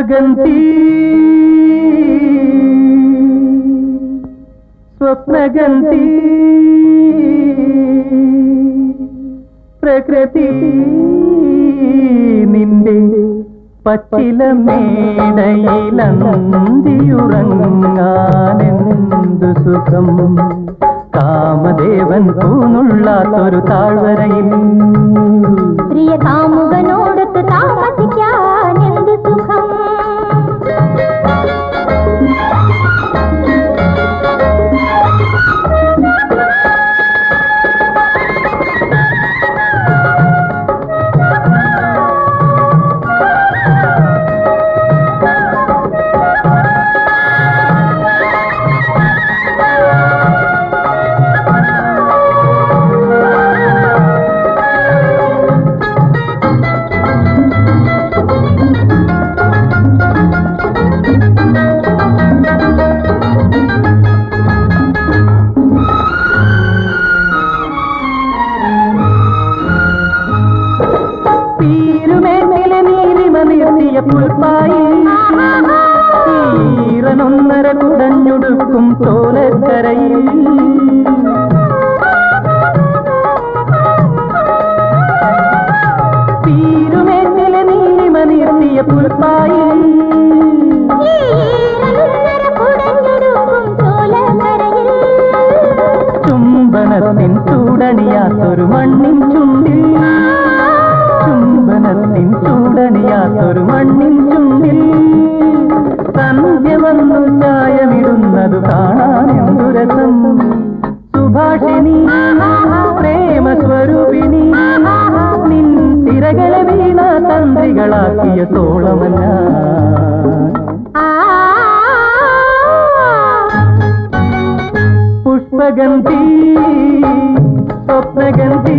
പുഷ്പഗന്ധി സ്വപ്നഗന്ധി. പ്രകൃതി നിന്റെ പച്ചില മേടയിലന്തിയുറങ്ങാനെന്തു സുഖം? കാമദേവൻ പൂനുള്ളാത്തൊരു താഴ്വരയിൽ. പ്രിയ കാമുകനോടത്ത് താമസിക്കാൻ കുടഞ്ഞുടുക്കും തോലക്കരയിൽ പീരുമേട്ടിലെ നീലിമ നിർത്തിയ പുൽപ്പായി ചോലക്കരയിൽ ചുംബനത്തിൻ ചൂടണിയാത്തൊരു മണ്ണിൻ ചുണ്ടിൽ. ചുംബനത്തിൻ ചൂടണിയാത്തൊരു മണ്ണിൻ ചുണ്ടിൽ. కాదు కాణానిందు రసం సుభాషిణి ప్ರೇಮ ಸ್ವರೂಪಿಣಿ ನಿನ್ ತಿರಗಳ ವೀಣ ತಂದ್ರಿಗಳಾಕಿಯ ತೋಳವನ್ನ ಪುಷ್ಪಗಂಧಿ ಸ್ವಪ್ನಗಂಧಿ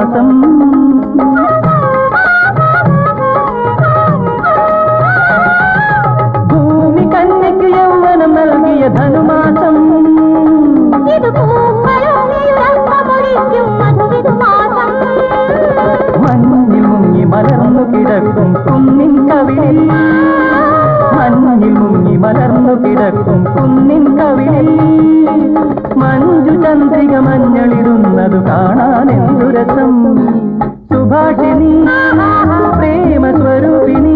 മധുവിധുമാസം ഭൂമി കന്യയ്ക്ക് യൗവനം നൽകിയ ധനുമാസം ഇത് പൂക്കളൊന്നിയുറക്കമൊഴിക്കും മധുവിധുമാസം മഞ്ഞിൽ മുങ്ങി മലർന്നു കിടക്കും കുന്നിൻ കവിളിൽ മഞ്ഞിൽ മുങ്ങി കിടക്കും കുന്നിൻ കവിളിൽ. മഞ്ജു ചന്ദ്രിക മഞ്ഞളിടുന്നതു കാണാൻ എന്തു രസം? സുഭാഷിണി പ്രേമ സ്വരൂപിണി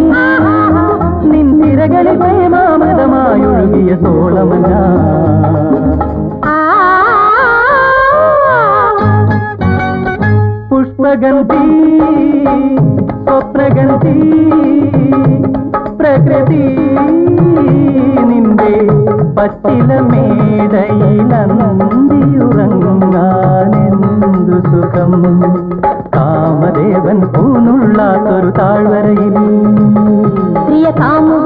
നിൻ തിരകളിൽ പ്രേമാമൃതമായൊഴുകിയ സോളമന പുഷ്പഗന്ധി സ്വപ്നഗന്ധി പ്രകൃതി. പട്ടില മേടയിലന്തിയുറങ്ങാനെന്തു സുഖം കാമദേവൻ പൂനുള്ളാത്തൊരു താഴ്വരയിൽ പ്രിയ കാമു